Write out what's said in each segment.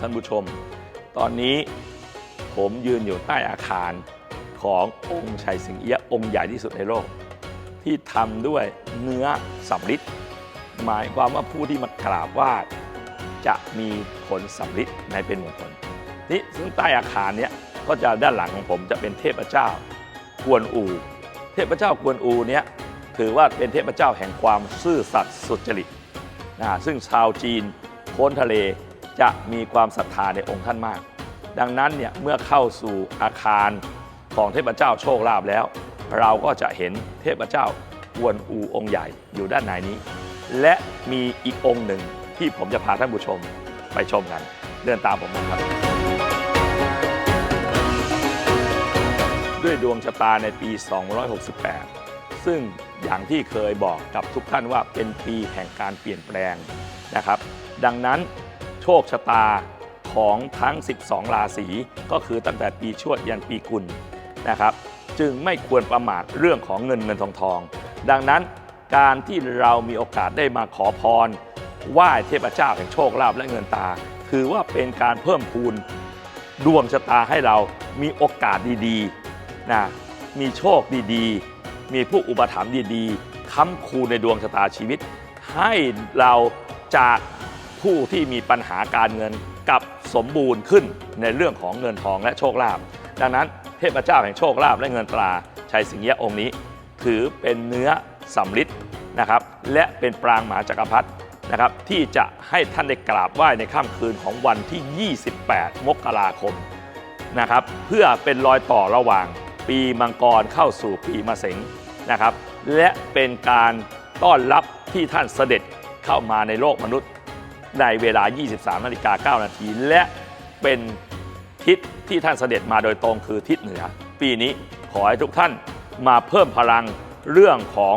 ท่านผู้ชม ตอนนี้ผมยืนอยู่ใต้อาคารขององค์ชัยสิงเอียะองค์ใหญ่ที่สุดในโลก ที่ทำด้วยเนื้อสำริดหมายความว่าผู้ที่มากราบไหว้จะมีผลสำริดในเป็นมงคลนี่ซึ่งใต้อาคารเนี้ยก็จะด้านหลังของผมจะเป็นเทพเจ้ากวนอู เทพเจ้ากวนอูเนี้ยถือว่าเป็นเทพเจ้าแห่งความซื่อสัตย์สุจริตนะซึ่งชาวจีนโพ้นทะเล จะมีความศรัทธาในองค์ท่านมาก ดังนั้นเนี่ยเมื่อเข้าสู่อาคารของเทพเจ้าโชคลาภแล้ว เราก็จะเห็นเทพเจ้ากวนอูองค์ใหญ่อยู่ด้านในนี้ และมีอีกองค์หนึ่งที่ผมจะพาท่านผู้ชมไปชมกัน เดินตามผมมาครับ ด้วยดวงชะตาในปี 268 ซึ่งอย่างที่เคยบอกกับทุกท่านว่าเป็นปีแห่งการเปลี่ยนแปลงนะครับ ดังนั้น คชะตาของทั้ง 12 ราศีก็คือตั้งแต่ปีชวดยันปีกุลนะครับ จึงไม่ควรประมาทเรื่องของเงินเงินทองทอง ดังนั้นการที่เรามีโอกาสได้มาขอพรไหว้เทพเจ้าแห่งโชคลาภและเงินตา ถือว่าเป็นการเพิ่มพูนดวงชะตาให้เรามีโอกาสดีๆนะมีโชคดีๆ มีผู้อุปถัมภ์ดีๆค้ำคูในดวงชะตาชีวิต ให้เราจาก ผู้ที่มีปัญหาการเงินกับสมบูรณ์ขึ้นในเรื่องของเงินทองและโชคลาภดังนั้นเทพเจ้าแห่งโชคลาภและเงินตราชัยสิงเอียะองค์นี้ ถือเป็นเนื้อสำริดนะครับและเป็นปรางหมาจักรพรรดินะครับที่จะให้ท่านได้กราบไหว้ในค่ำคืนของวันที่ 28 มกราคมนะครับเพื่อเป็นรอยต่อระหว่างปีมังกรเข้าสู่ปีมะเสงนะครับและเป็นการต้อนรับที่ท่านเสด็จเข้ามาในโลกมนุษย์ ในเวลา 23นาฬิกา9นาที และเป็นทิศที่ท่านเสด็จมาโดยตรงคือทิศเหนือ ปีนี้ขอให้ทุกท่านมาเพิ่มพลังเรื่องของ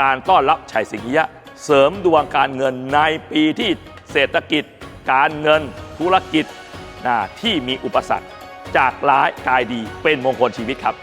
การต้อนรับชัยสิงเอียะ เสริมดวงการเงินในปีที่เศรษฐกิจ การเงินธุรกิจที่มีอุปสรรค จากร้ายกายดีเป็นมงคลชีวิตครับ